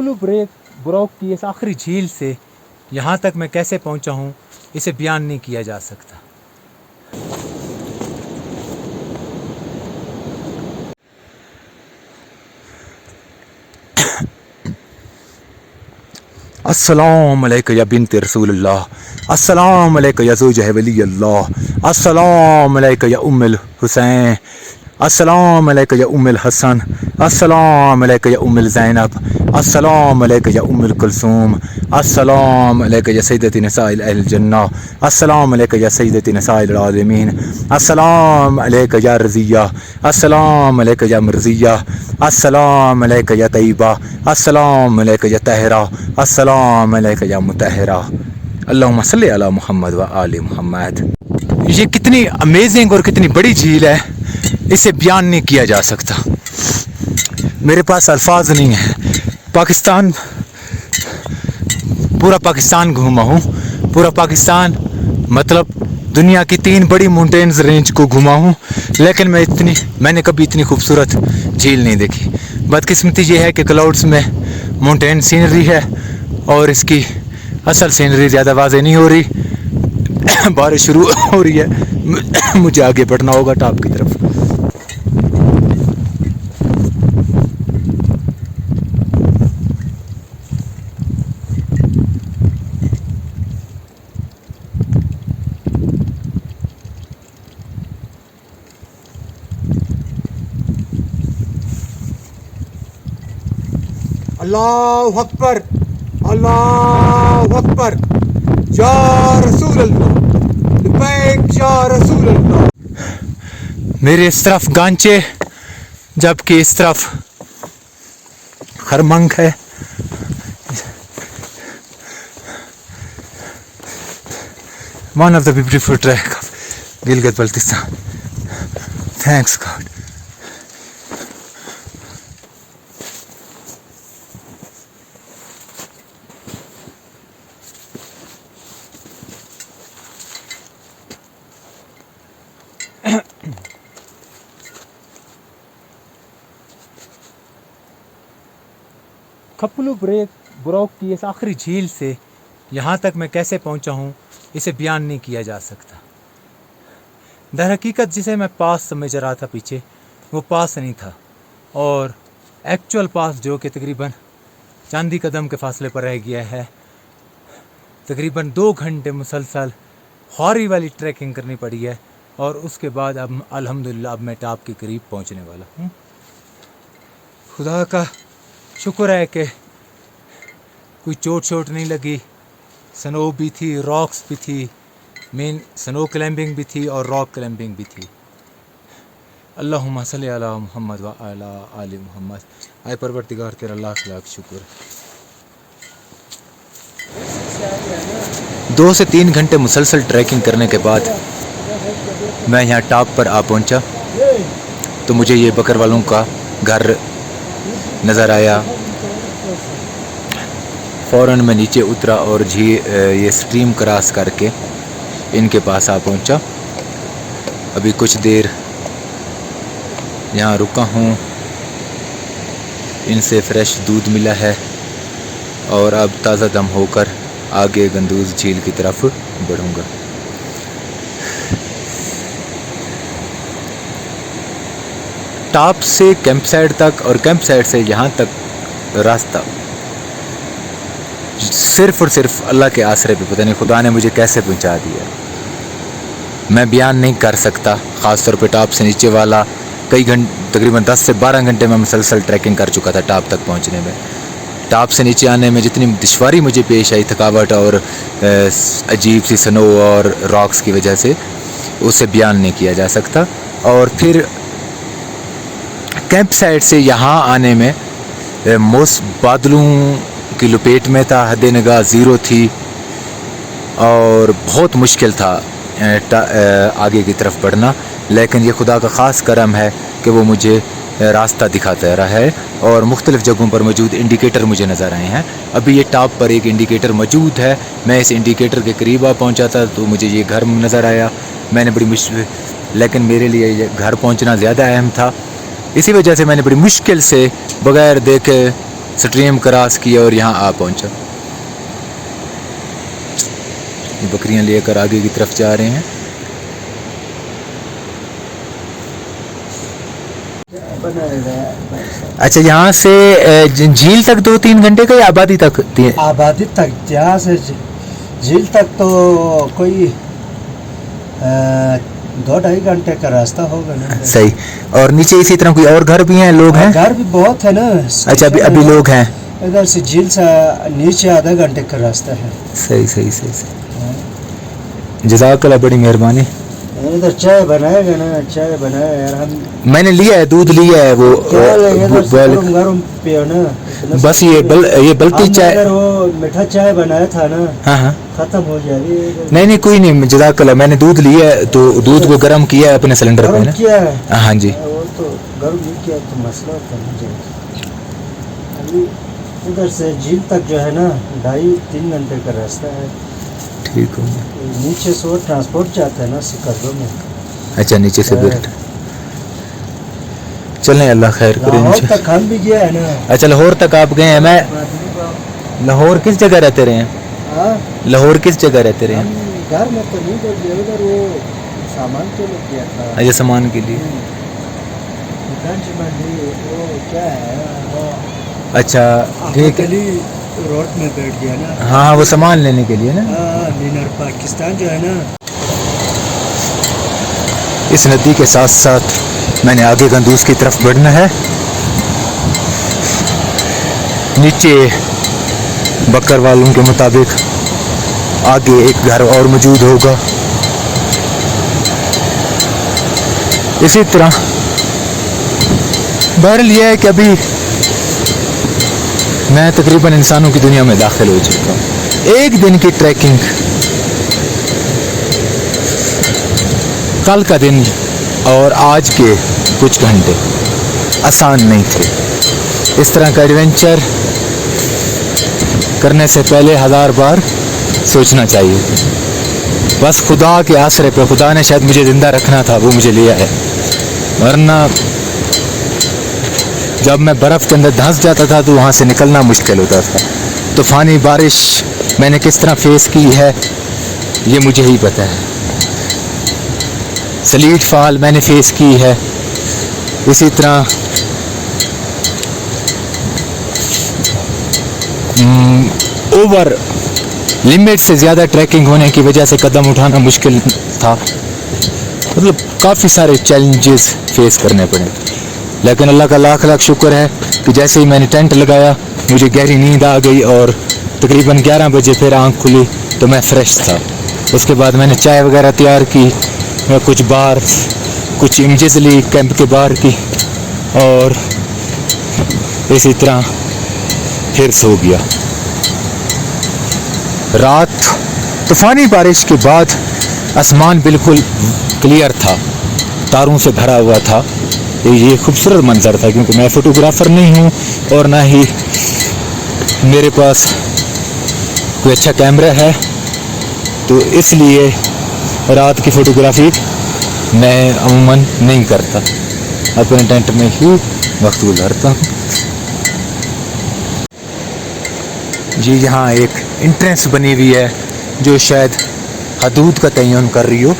कपलू break ब्रॉक की इस आखिरी झील से यहाँ तक मैं कैसे पहुँचा हूँ, इसे बयान नहीं किया जा सकता। अस्सलाम अलैका या बिनत रसूलुल्लाह, अस्सलाम या ज़ौज हुसैन, अस्सलाम या उम्मुल ज़ैनब अस्सलाम या उम्मुल कुलसूम अस्सलाम या सैयदती निसाइल अहल जन्नह अस्सलाम या सैयदती निसाइल आलमीन अस्सलाम या रज़िया अस्सलाम या मरज़िया अस्सलाम या तैयबा अस्सलाम या तहरा अस्सलाम या मुतहरा अल्लाहुम्मा सल्ली अला मोहम्मद व आले मोहम्मद ये कितनी अमेजिंग और कितनी बड़ी झील है। इसे बयान नहीं किया जा सकता। मेरे पास अल्फाज नहीं है। पाकिस्तान, पूरा पाकिस्तान घूमा हूँ। पूरा पाकिस्तान मतलब दुनिया की तीन बड़ी माउंटेन्स रेंज को घुमा हूँ। लेकिन मैं इतनी, मैंने कभी इतनी खूबसूरत झील नहीं देखी। बदकिस्मती ये है कि क्लाउड्स में माउंटेन सीनरी है और इसकी असल सीनरी ज़्यादा वाजे नहीं हो रही। बारिश शुरू हो रही है। मुझे आगे बढ़ना होगा टॉप की तरफ़। अल्लाह अकबर अल्लाह अकबर या रसूल अल्लाह या रसूल अल्लाह मेरे इस तरफ़ गांचे, जबकि इस तरफ़ खरमंग है। One of the beautiful track of Gilgit Baltistan thanks god Khaplu break ब्रॉक की इस आखिरी झील से यहाँ तक मैं कैसे पहुँचा हूँ इसे बयान नहीं किया जा सकता दर हकीकत जिसे मैं पास समझ रहा था पीछे वो पास नहीं था और एक्चुअल पास जो कि तकरीबन चांदी कदम के फासले पर रह गया है तकरीबन दो घंटे मुसलसल ख्वारी वाली ट्रैकिंग करनी पड़ी है और उसके बाद अब अल्हम्दुलिल्लाह अब मैं टॉप के करीब पहुँचने वाला हूँ खुदा का शुक्र है कि कोई चोट शोट नहीं लगी। स्नो भी थी रॉक्स भी थी मेन स्नो क्लाइंबिंग भी थी और रॉक क्लाइंबिंग भी थी। अल्लाहुम्मा सल्ली अला मोहम्मद व अला आले मोहम्मद। आए परवरदिगार तेरा लाख लाख शुक्र। दो से तीन घंटे मुसलसल ट्रैकिंग करने के बाद मैं यहाँ टॉप पर आ पहुँचा। तो मुझे ये बकर वालों का घर नज़र आया। फ़ौरन मैं नीचे उतरा और झी ये स्ट्रीम क्रॉस करके इनके पास आ पहुँचा। अभी कुछ देर यहाँ रुका हूँ। इनसे फ्रेश दूध मिला है और अब ताज़ा दम होकर आगे गंदूज झील की तरफ़ बढ़ूँगा। टॉप से कैंप साइड तक और कैंप साइड से यहाँ तक रास्ता। सिर्फ़ और सिर्फ़ अल्लाह के आसरे पे, पता नहीं खुदा ने मुझे कैसे पहुँचा दिया। मैं बयान नहीं कर सकता ख़ास तौर पे टॉप से नीचे वाला। कई घंटे तकरीबन 10 से 12 घंटे में मुसलसल ट्रैकिंग कर चुका था टॉप तक पहुँचने में। टॉप से नीचे आने में जितनी दुशारी मुझे पेश आई, थकावट और अजीब सी स्नो और रॉक्स की वजह से, उसे बयान नहीं किया जा सकता। और फिर कैंप साइड से यहाँ आने में मोस्ट बादलों की लपेट में था हद नगाह ज़ीरो थी, और बहुत मुश्किल था आगे की तरफ़ बढ़ना। लेकिन ये खुदा का ख़ास करम है कि वो मुझे रास्ता दिखाता रहा है, और मुख्तलिफ़ जगहों पर मौजूद इंडिकेटर मुझे नज़र आए हैं। अभी ये टॉप पर एक इंडिकेटर मौजूद है, मैं इस इंडिकेटर के करीब आ पहुँचा था तो मुझे ये घर नज़र आया। मैंने बड़ी मुश्किल, लेकिन मेरे लिए ये घर पहुँचना ज़्यादा अहम था। इसी वजह से मैंने बड़ी मुश्किल से बग़ैर देखे स्ट्रीम क्रॉस किया और यहाँ आ पहुँचा। ये बकरियाँ लेकर आगे की तरफ़ जा रहे हैं। अच्छा यहाँ से झील तक दो तीन घंटे का या आबादी तक आबादी तक यहाँ से झील तक तो कोई दो ढाई घंटे का रास्ता होगा ना। सही। और नीचे इसी तरह कोई और घर भी हैं लोग हैं? घर भी बहुत है ना। अच्छा अभी अभी लोग हैं। इधर से झील से नीचे आधा घंटे का रास्ता है। सही सही सही सही। जजाकल्ला बड़ी मेहरबानी। इधर चाय बनाएगा ना चाय बनाए यार हम मैंने लिया है दूध लिया है वो गरम गरम पियो ना। बस ये बल ये हमने चाय वो मीठा चाय बनाया था ना हाँ हाँ। खत्म हो जाएगी नहीं नहीं कोई नहीं जजाकल्ला मैंने दूध लिया है तो दूध को गर्म किया है अपने सिलेंडर पे ना? किया है? हाँ जी। वो तो गर्म नहीं किया तो मसला होता मुझे। अभी इधर से झील तक जो है ना ढाई तीन घंटे का रास्ता है। ठीक हो नीचे से वो ट्रांसपोर्ट जाता है ना सिकंदरों में। अच्छा नीचे से फिर। चलें अल्लाह खैर करे लाहौर नीचे तक हम भी गया है ना। अच्छा लाहौर तक आप गए हैं मैं लाहौर किस जगह रहते रहे हैं? हाँ? लाहौर किस जगह रहते रहे? घर में तो नहीं गए गए उधर वो सामान के लिए किया था। अच्छा सामान के लिए। वो क्या है वो अच्छा ठीक है। रोड में बैठ गया ना। हाँ हाँ वो सामान लेने के लिए ना। हाँ मीनार पाकिस्तान जो है ना। इस नदी के साथ साथ मैंने आगे गंदूस की तरफ़ बढ़ना है। नीचे बकर वालों के मुताबिक आगे एक घर और मौजूद होगा। इसी तरह। बहरल यह है कि अभी मैं तकरीबन इंसानों की दुनिया में दाखिल हो चुका हूँ। एक दिन की ट्रैकिंग। कल का दिन और आज के कुछ घंटे आसान नहीं थे। इस तरह का एडवेंचर करने से पहले हज़ार बार सोचना चाहिए। बस खुदा के आसरे पे, खुदा ने शायद मुझे ज़िंदा रखना था, वो मुझे लिया है। वरना जब मैं बर्फ़ के अंदर धंस जाता था तो वहाँ से निकलना मुश्किल होता था। तूफ़ानी बारिश मैंने किस तरह फेस की है, ये मुझे ही पता है। सलीट फाल मैंने फेस की है। इसी तरह ओवर लिमिट से ज़्यादा ट्रैकिंग होने की वजह से कदम उठाना मुश्किल था। मतलब काफ़ी सारे चैलेंजेस फेस करने पड़े। लेकिन अल्लाह का लाख लाख शुक्र है कि जैसे ही मैंने टेंट लगाया, मुझे गहरी नींद आ गई और तकरीबन 11 बजे फिर आँख खुली तो मैं फ्रेश था। उसके बाद मैंने चाय वगैरह तैयार की, मैं कुछ बार कुछ इमेजेस ली कैंप के बाहर की और इसी तरह फिर सो गया। रात, तूफानी बारिश के बाद आसमान बिल्कुल क्लियर था। तारों से भरा हुआ था। ये खूबसूरत मंजर था, क्योंकि मैं फोटोग्राफर नहीं हूँ और ना ही मेरे पास कोई अच्छा कैमरा है। तो इसलिए रात की फोटोग्राफी मैं अमूमन नहीं करता। अपने टेंट में ही वक्त गुजारता हूँ। जी, यहाँ एक इंट्रेंस बनी हुई है, जो शायद हदूद का तयन कर रही हो।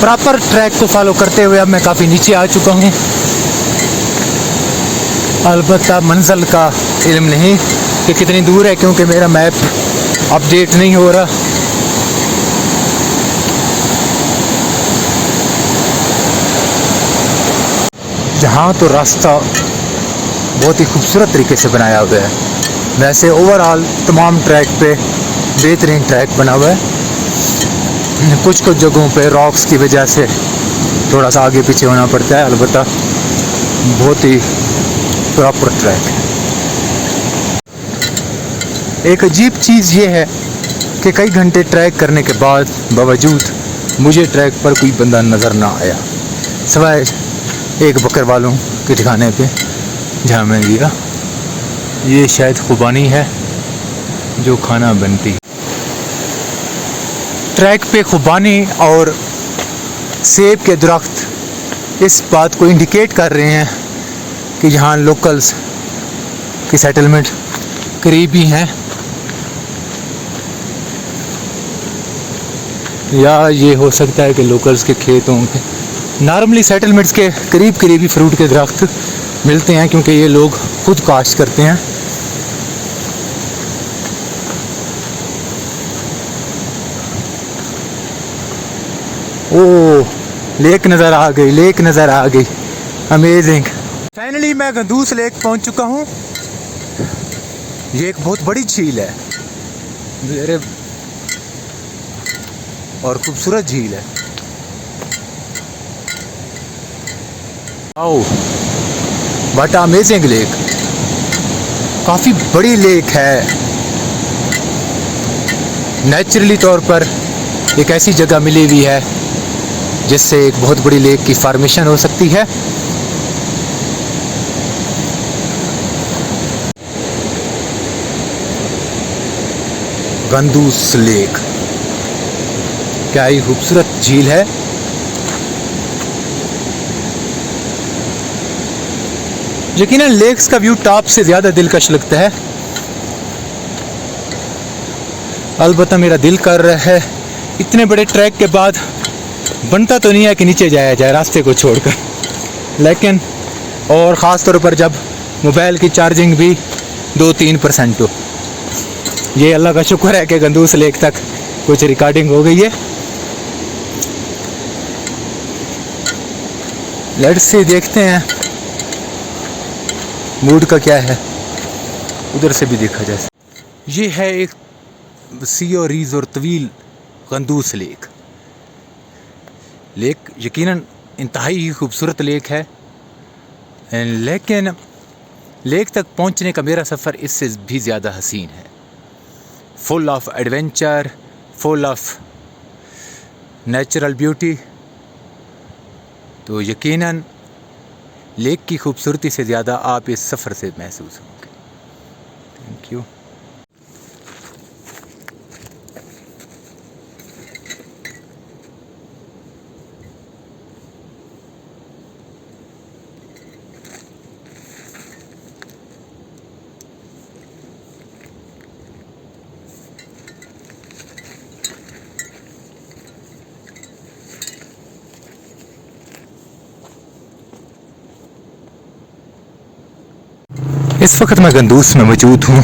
प्रॉपर ट्रैक को फॉलो करते हुए अब मैं काफ़ी नीचे आ चुका हूँ। अलबत् मंजिल का इल्म नहीं कि कितनी दूर है, क्योंकि मेरा मैप अपडेट नहीं हो रहा। जहाँ तो रास्ता बहुत ही खूबसूरत तरीके से बनाया हुआ है। वैसे ओवरऑल तमाम ट्रैक पे बेहतरीन ट्रैक बना हुआ है। कुछ कुछ जगहों पे रॉक्स की वजह से थोड़ा सा आगे पीछे होना पड़ता है अलबत् बहुत ही प्रॉपर ट्रैक है। एक अजीब चीज़ ये है कि कई घंटे ट्रैक करने के बाद बावजूद मुझे ट्रैक पर कोई बंदा नज़र ना आया। सिवाय एक बकर वालों के ठिकाने पे जहाँ मैं गया। ये शायद खुबानी है जो खाना बनती ट्रैक पे खुबानी और सेब के दरख्त इस बात को इंडिकेट कर रहे हैं कि यहाँ लोकल्स की सेटलमेंट करीब ही। हैं या ये हो सकता है कि लोकल्स के खेत होंगे नॉर्मली सेटलमेंट्स के करीब करीब फ्रूट के दरख्त मिलते हैं क्योंकि ये लोग खुद काश्त करते हैं। ओ, लेक नज़र आ गई, लेक नज़र आ गई। अमेजिंग फाइनली मैं गंदूस लेक पहुँच चुका हूँ। ये एक बहुत बड़ी झील है। और खूबसूरत झील है। आओ बट अमेजिंग लेक काफ़ी बड़ी लेक है। नेचुरली तौर पर एक ऐसी जगह मिली हुई है, जिससे एक बहुत बड़ी लेक की फॉर्मेशन हो सकती है। गंदूस लेक क्या ही खूबसूरत झील है। यकीनन लेक्स का व्यू टॉप से ज़्यादा दिलकश लगता है। अलबत्ता मेरा दिल कर रहा है। इतने बड़े ट्रैक के बाद बनता तो नहीं है कि नीचे जाया जाए, रास्ते को छोड़कर। लेकिन, और ख़ास तौर पर जब मोबाइल की चार्जिंग भी दो तीन परसेंट हो। ये अल्लाह का शुक्र है कि गंदूस लेक तक कुछ रिकॉर्डिंग हो गई है। लेट्स से देखते हैं। मूड का क्या है? उधर से भी देखा जाए। ये है एक सी और रीज और तवील गंदूस लेक। लेक यकीनन इंतहाई ही खूबसूरत लेक है। लेकिन लेक तक पहुँचने का मेरा सफ़र इससे भी ज़्यादा हसीन है। Full of adventure full of natural beauty तो यकीनन लेक की खूबसूरती से ज़्यादा आप इस सफ़र से महसूस होंगे थैंक यू इस वक्त मैं गंदूस में मौजूद हूँ।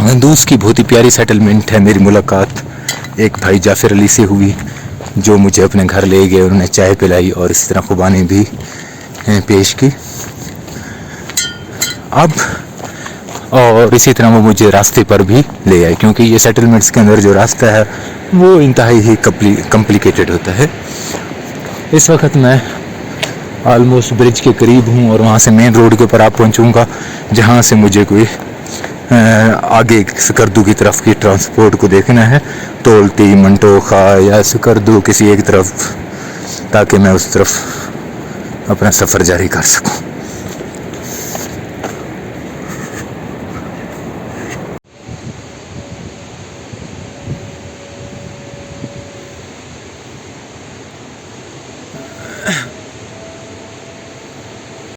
गंदूस की बहुत ही प्यारी सेटलमेंट है मेरी मुलाकात। एक भाई जाफिर अली से हुई, जो मुझे अपने घर ले गए, उन्होंने चाय पिलाई और इसी तरह खुबानी भी पेश की। अब, और इसी तरह वो मुझे रास्ते पर भी ले आए, क्योंकि ये सेटलमेंट्स के अंदर जो रास्ता है, वो इंतहाई ही कम्प्लिकेटेड होता है। इस वक्त मैं ऑलमोस्ट ब्रिज के करीब हूँ और वहाँ से मेन रोड के ऊपर आप पहुँचूँगा, जहाँ से मुझे कोई आगे सकरदू की तरफ़ की ट्रांसपोर्ट को देखना है। तोलती मंटोखा या सकरदू किसी एक तरफ़, ताकि मैं उस तरफ़ अपना सफ़र जारी कर सकूँ।